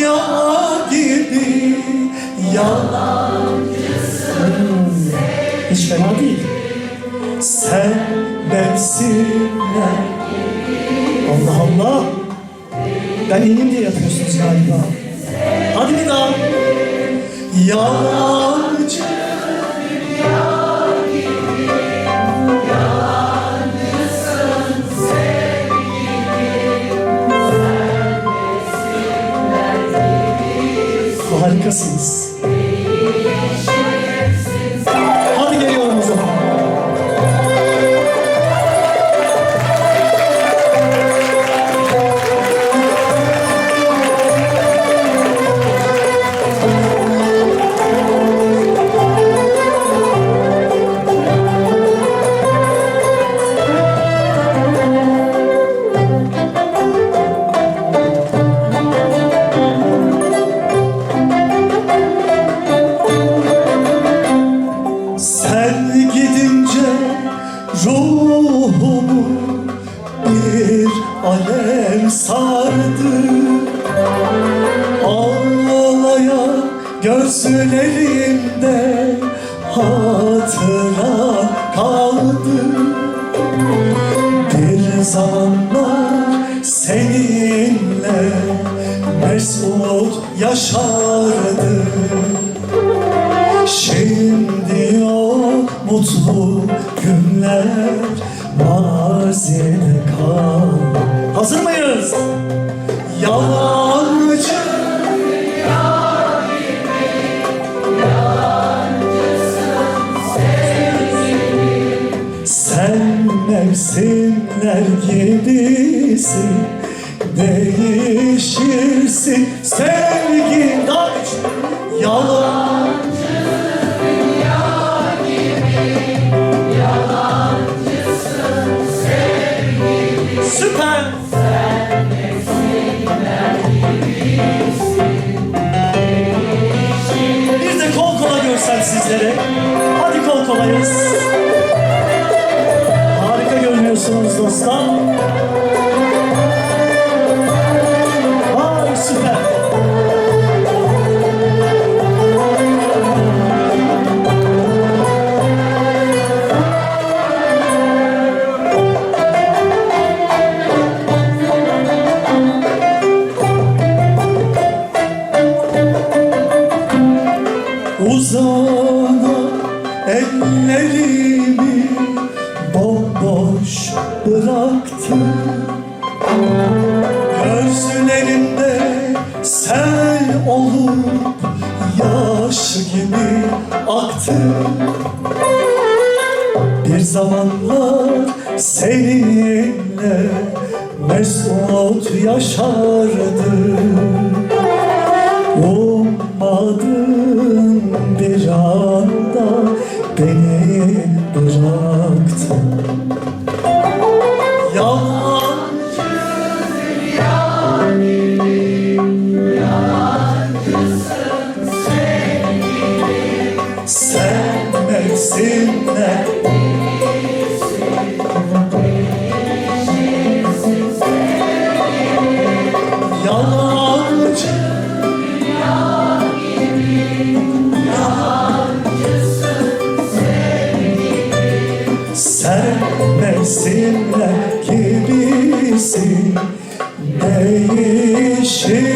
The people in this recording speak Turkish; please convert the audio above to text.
dünya gibi yalancısın Hiç fena değil. Sen mevsimler Allah Allah. Ben iyiyim diye yapıyorsunuz galiba. Hadi bir daha. Yalancı Jesus. Ruhumu bir alev sardı. Ağlaya gözlerimde hatıra kaldı. Bir zamanlar seninle mesut yaşardı mazide kal. Hazır mıyız? Yalancı. Sen mevsimler gibisin. Değişirsin sevgi daç Yalan Görsem sizlere. Hadi kol kolayız. Harika görünüyorsunuz dostlar. Ellerimi bomboş bıraktım Gözlerinde sel olup yaş gibi aktı Bir zamanlar seninle mesut yaşardım bıraktın Yalancı Sen mevsimler mevsimler gibisin Değişirsin